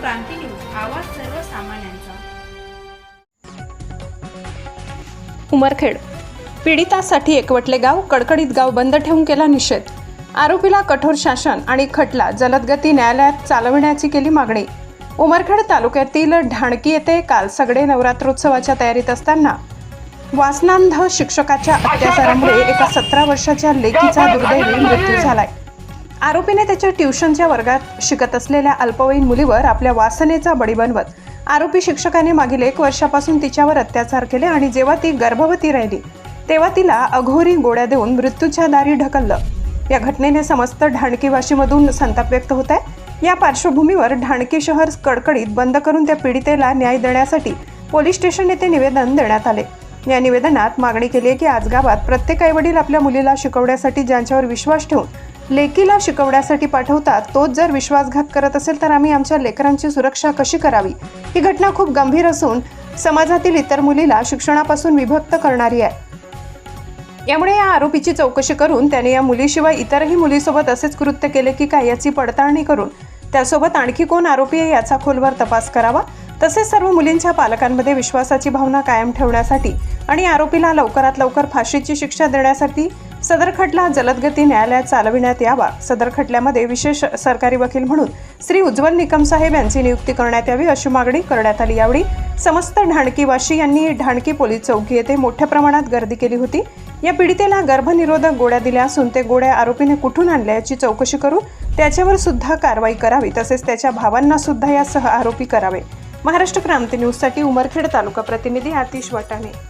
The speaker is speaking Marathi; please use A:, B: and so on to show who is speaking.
A: क्रांती न्यूज आवाज सर्वसामान्यांचा.
B: उमरखेड. पीडितासाठी एकवटले गाव कडकडीत गाव बंद ठेवून केला निषेध. आरोपीला कठोर शासन आणि खटला जलदगती न्यायालयात चालविण्याची केली मागणी. उमरखेड तालुक्यातील ढाणकी येथे काल सगळे नवरात्रोत्सवाच्या तयारीत असताना वासनांध शिक्षकाच्या अत्याचारामुळे एका सतरा वर्षाच्या लेकीचा दुर्दैवी मृत्यू झालाय. आरोपीने त्याच्या ट्युशनच्या वर्गात शिकत असलेल्या अल्पवयीन मुलीवर आपल्या वासनेचा बळी बनवत आरोपी शिक्षकाने मागील एक वर्षापासून तिच्यावर अत्याचार केले आणि जेव्हा ती गर्भवती राहिली तेव्हा तिला अघोरी गोळ्या देऊन मृत्यूच्या दारी ढकललं. या घटनेने समस्त ढाणकीवाशीमधून संताप व्यक्त होत आहे. या पार्श्वभूमीवर ढाणकी शहर कडकडीत बंद करून त्या पीडितेला न्याय देण्यासाठी पोलीस स्टेशन येथे निवेदन देण्यात आले. या निवेदनात मागणी केली आहे की आज गावात प्रत्येक आईवडील आपल्या मुलीला शिकवण्यासाठी ज्यांच्यावर विश्वास ठेवून लेकीला शिकवण्यासाठी पाठवतात तोच जर विश्वासघात करत असेल तर आम्ही आमच्या लेकरांची सुरक्षा कशी करावी? ही घटना खूप गंभीर असून समाजातील इतर मुलीला शिक्षणापासून विभक्त करणारी आहे. यामुळे या आरोपीची चौकशी करून त्याने या मुलीशिवाय इतरही मुलीसोबत असेच कृत्य केले की काय याची पडताळणी करून त्यासोबत आणखी कोण आरोपी आहे याचा खोलवर तपास करावा? तसेच सर्व मुलींच्या पालकांमध्ये विश्वासाची भावना कायम ठेवण्यासाठी आणि आरोपीला लवकरात लवकर फाशीची शिक्षा देण्यासाठी सदर खटला जलदगती न्यायालयात चालविण्यात यावा. सदर खटल्यामध्ये विशेष सरकारी वकील म्हणून श्री उज्ज्वल निकम साहेब यांची नियुक्ती करण्यात यावी अशी मागणी करण्यात आली यावेळी समस्त ढाणकीवाशी यांनी ढाणकी पोलीस चौकी येथे मोठ्या प्रमाणात गर्दी केली होती. या पीडितेला गर्भनिरोधक गोळ्या दिल्या असून ते गोळ्या आरोपीने कुठून आणल्या याची चौकशी करून त्याच्यावर सुद्धा कारवाई करावी तसेच त्याच्या भावांना सुद्धा यासह आरोपी करावे. महाराष्ट्र क्रांती न्यूजसाठी उमरखेड तालुका प्रतिनिधी आतिश वाटाणे.